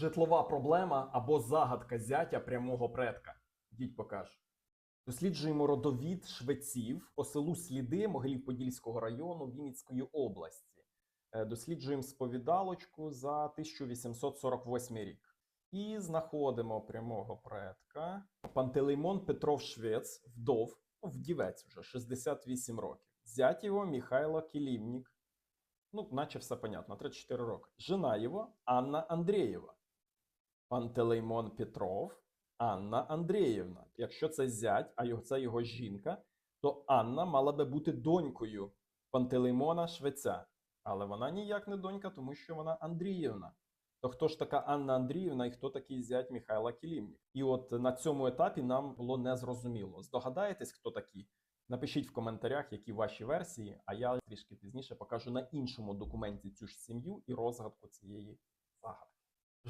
Житлова проблема або загадка зятя прямого предка. Дідь покаж. Досліджуємо родовід швеців по селу Сліди Могилів-Подільського району Вінницької області. Е, Досліджуємо сповідалочку за 1848 рік. І знаходимо прямого предка. Пантелеймон Петров Швець, вдов, ну, вдівець вже 68 років. Зять його Михайло Кілівнік. Ну, наче все понятно, 34 роки. Жена його Анна Андрієва. Пантелеймон Петров, Анна Андріївна. Якщо це зять, а це його жінка, то Анна мала би бути донькою Пантелеймона Швеця. Але вона ніяк не донька, тому що вона Андріївна. То хто ж така Анна Андріївна і хто такий зять Михайла Кілімнік? І от на цьому етапі нам було незрозуміло. Здогадаєтесь, хто такі? Напишіть в коментарях, які ваші версії, а я трішки пізніше покажу на іншому документі цю ж сім'ю і розгадку цієї